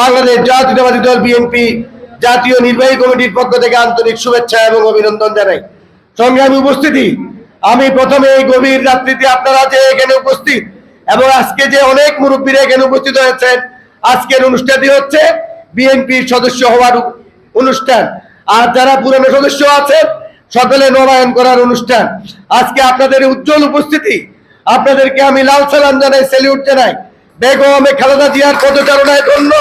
বাংলাদেশ জাতীয়তাবাদী দল বিএনপি জাতীয় নির্বাহী কমিটির পক্ষ থেকে আন্তরিক শুভেচ্ছা এবং অভিনন্দন জানাই। সংগ্রামী উপস্থিতি, আমি প্রথমে এই গভীর রাত্রিতে আপনারা যে এখানে উপস্থিত এবং আজকে যে অনেক মুরব্বীরা এখানে উপস্থিত হয়েছেন, আজকের অনুষ্ঠানটি হচ্ছে বিএনপির সদস্য হওয়ার অনুষ্ঠান। আর যারা পুরনো সদস্য আছেন সকলে নবায়ন করার অনুষ্ঠান। আজকে আপনাদের উজ্জ্বল উপস্থিতি, আপনাদেরকে আমি লাল সালাম জানাই স্যালিউট জানাই। বেগমে খালেদা জিয়ার পদচারণায় ধন্য,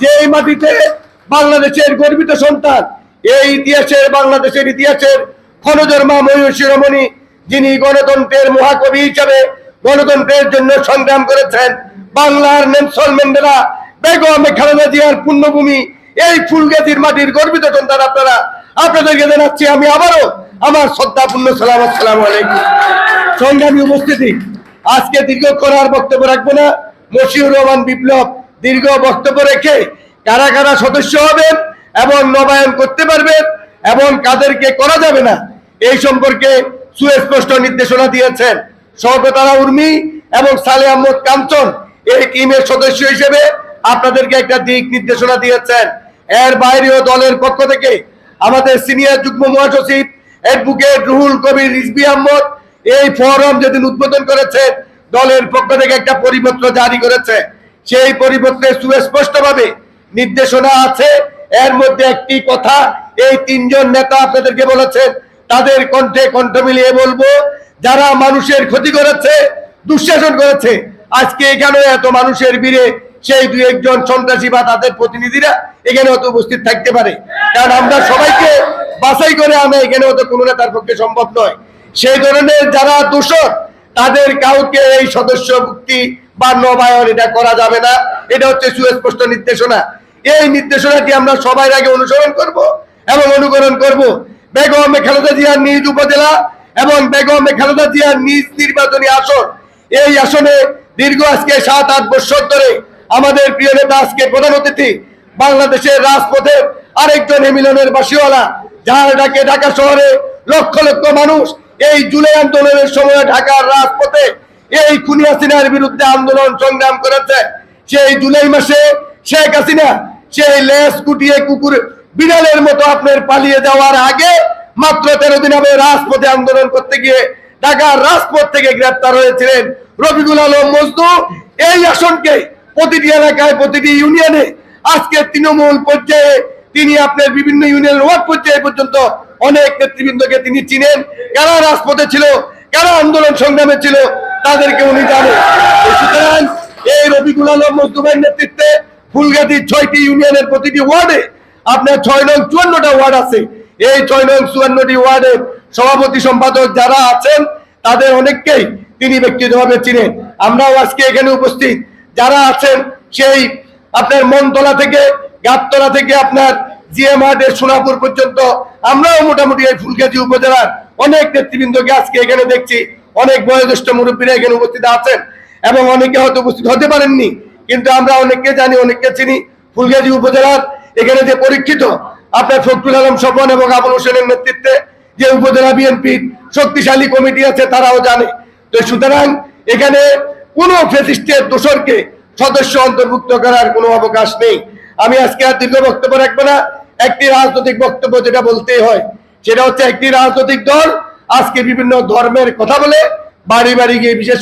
যে এই মাটিতে বাংলাদেশের গর্বিত সন্তান, এই ইতিহাসের, বাংলাদেশের ইতিহাসের খনজর মা ময়ূষী রমণী, যিনি গণতন্ত্রের মহাকবি হিসাবে গণতন্ত্রের জন্য সংগ্রাম করেছেন বাংলার নেলসন ম্যান্ডেলা। বেগমে খালেদা জিয়ার পুণ্যভূমি এই ফুলগাছির মাটির গর্বিত সন্তান আপনারা আপনাদেরকে জানাচ্ছি, আমি আবারও আমার শ্রদ্ধাপূর্ণ সালাম আসসালামু আলাইকুম সংগ্রামী উপস্থিতি, আজকে দীর্ঘক্ষণ আর বক্তব্য রাখব না। মশিউর রহমান বিপ্লব দীর্ঘ বক্তব্য রেখে কারা কারা সদস্য হবেন এবং নবায়ন করতে পারবেন এবং কাদেরকে করা যাবে না, এই সম্পর্কে সুস্পষ্ট নির্দেশনা দিয়েছেন সহকতারা উর্মি এবং সালে আহমদ কাঞ্চন। এই টিমের সদস্য হিসেবে আপনাদেরকে একটা দিক নির্দেশনা দিয়েছেন। এর বাইরেও দলের পক্ষ থেকে আমাদের সিনিয়র যুগ্ম মহাসচিব অ্যাডভোকেট রুহুল কবির রিজবি আহমদ এই ফোরাম যেদিন উদ্বোধন করেছে, দলের পক্ষ থেকে একটা পরিপত্র জারি করেছে। সেই পরিপত্রে সুস্পষ্টভাবে নির্দেশনা আছে। এর মধ্যে একটি কথা, এই তিনজন নেতা আপনাদেরকে বলেছেন, তাদের কণ্ঠে কণ্ঠ মিলিয়ে বলব, যারা মানুষের ক্ষতি করেছে, দুঃশাসন করেছে, আজকে এখানে এত মানুষের ভিড়ে সেই দুই একজন সন্ত্রাসী বা তাদের প্রতিনিধিরা এখানে হয়তো উপস্থিত থাকতে পারে। কারণ আমরা সবাইকে বাছাই করে আনা এখানে হয়তো কোনো না তার পক্ষে সম্ভব নয়। সেই ধরনের যারা দূষণ তাদের কাউকে এই সদস্য মুক্তি বা নবায়ন এটা করা যাবে না। এটা হচ্ছে সুস্পষ্ট নির্দেশনা। এই নির্দেশনাটি আমরা সবাই আগে অনুসরণ করব এবং অনুকরণ করব। বেগম খালেদা জিয়ার নিজ উপজেলা এবং বেগম খালেদা জিয়ার নিজ নির্বাচনী আসন এই আসনে দীর্ঘ আজকে সাত, আট বছর ধরে আমাদের প্রিয় নেতা আজকে প্রধান অতিথি, বাংলাদেশের রাজপথের আরেকজন এমিলনের বাসিওয়ালা, যার ডাকে ঢাকা শহরে লক্ষ লক্ষ মানুষ এই জুলাই আন্দোলনের সময় ঢাকার রাজপথে এই খুনি হাসিনার বিরুদ্ধে আন্দোলন সংগ্রাম করেছে। সেই জুলাই মাসে শেখ হাসিনা সেই লেস কুটিয়ে কুকুর বিড়ালের মতো আপনার পালিয়ে যাওয়ার আগে মাত্র তেরো দিন আগে রাজপথে আন্দোলন করতে গিয়ে ঢাকার রাজপথ থেকে গ্রেপ্তার হয়েছিলেন রফিকুল আলম মজদু এই আসনকে প্রতিটি এলাকায়, প্রতিটি ইউনিয়নে আজকে তৃণমূল পর্যায়ে তিনি আপনার বিভিন্ন ইউনিয়ন ওয়ার্ড পর্যায়ে পর্যন্ত অনেক নেতৃবৃন্দকে তিনি চিনেন। কারা রাজপথে ছিল, কারা আন্দোলন সংগ্রামে ছিল, তাদেরকে উনি জানেন। এই রবিকুল আলম মজদুমের নেতৃত্বে ফুলগাতির ছয়টি ইউনিয়নের প্রতিটি ওয়ার্ডে আপনার ছয় নং চুয়ান্নটা ওয়ার্ড আছে। এই ছয় নং চুয়ান্নটি ওয়ার্ডের সভাপতি সম্পাদক যারা আছেন, তাদের অনেককেই তিনি ব্যক্তিগতভাবে চিনেন। আমরাও আজকে এখানে উপস্থিত। যারা আছেন, সেই আপনার মনতলা থেকে, গাবতলা থেকে আপনার জিএমআর সোনাপুর পর্যন্ত, আমরাও মোটামুটি এই ফুলগাজী উপজেলার অনেক নেতৃবৃন্দকে আজকে এখানে দেখছি। অনেক বয়োজ্যেষ্ঠ মুরব্বীরা এখানে উপস্থিত আছেন এবং অনেকে হয়তো উপস্থিত হতে পারেননি, কিন্তু আমরা অনেককে জানি, অনেককে চিনি। ফুলগাজী উপজেলার এখানে যে পরীক্ষিত আপনার ফখরুল আলম স্বপন এবং আবুল হোসেনের নেতৃত্বে যে উপজেলা বিএনপির শক্তিশালী কমিটি আছে, তারাও জানে। তো সুতরাং এখানে কোনো ফেসিস্টের দোষরকে সদস্য অন্তর্ভুক্ত করার কোনো অবকাশ নেই। আমি আজকে আর দীর্ঘ বক্তব্য রাখব না। একটি রাজনৈতিক বক্তব্য যেটা বলতে হয়, সেটা হচ্ছে একটি রাজনৈতিক দল আজকে বিভিন্ন ধর্মের কথা বলে, বাড়ি বাড়ি গিয়ে বিশেষ